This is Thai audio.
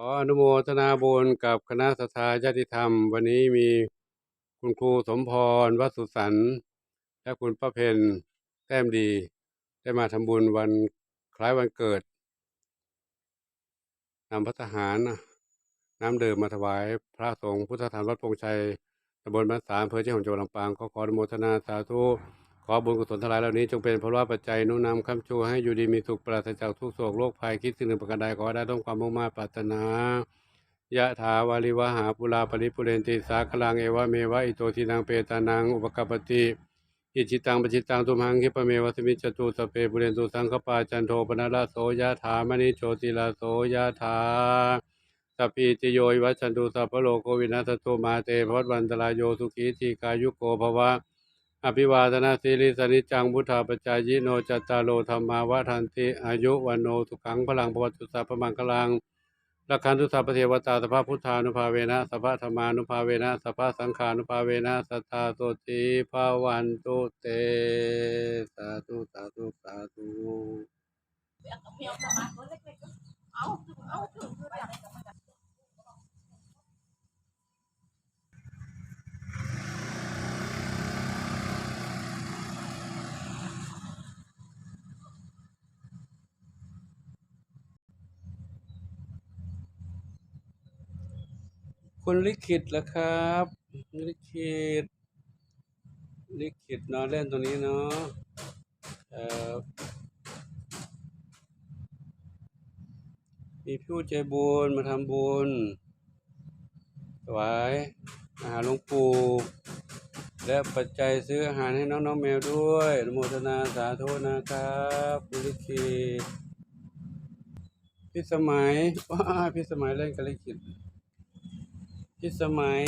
ขออนุโมทนาบุญกับคณะสทาญาติธรรม วันนี้มีคุณครูสมพรวัสุสันต์และคุณป้าเพนแต้มดี ได้มาทำบุญวันคล้ายวันเกิดนำพระทหารน้ำเดื่มมาถวายพระสงฆ์พุทธทานวัดพงชัยตำบลบ้านสามอำเภอเชียงของจังหวัดลำปางขอขออนุโมทนาสาธุ ขอบุญกุศลทั้งหลายเหล่านี้จงเป็นพระปัจจัยนุนำคำชูให้อยู่ดีมีสุขปราศจากทุกโศกโรคภัยคิดสิ่งหนึ่งประการใดขอได้ต้องความมุ่งมา่ปรารถนายะถาวาริวหาปุราปริปุเรนติสาคลังเอวะเมวะอิโตทินังเปตานังอุปกปปติอิจิตังปจิตังตุมหังคิปเมวะสมิจตุสเปปุเรนตุสังคปาจันโทปนะระโสยะถามณิโชติลาโสยะถาสัพพิติโยวิวัชันตุสัพพโลกวินัสตุมาเตภวัตวันตรายโยสุขีทีกายุโกภวะ อภิวาทนาสีลิสนิจังพุทธาปจายโนจัตตารโลธรรมาวะทันติอายุวันโนสุขังพลังพวัตุสัพพมังคลังลักขันตุสัพเทวตาสภาพพุทธานุภาเวนะสภาพธรรมานุภาเวนะสภาพสังขานุภาเวนะสัทธาโสติภาวันตุเตสาธุสาธุสาธุ เอาเอาถึงคือแบบ คุณลิขิตเหรอครับลิขิตลิขิตนอนเล่นตรงนี้เนาะครับมีผู้ใจบุญมาทำบุญถวายอาหารหลวงปู่และปัจจัยซื้ออาหารให้น้องน้องๆแมวด้วยโมทนาสาธุนะครับคุณลิขิตพี่สมัยว้าพี่สมัยเล่นกับลิขิต พี่สมัย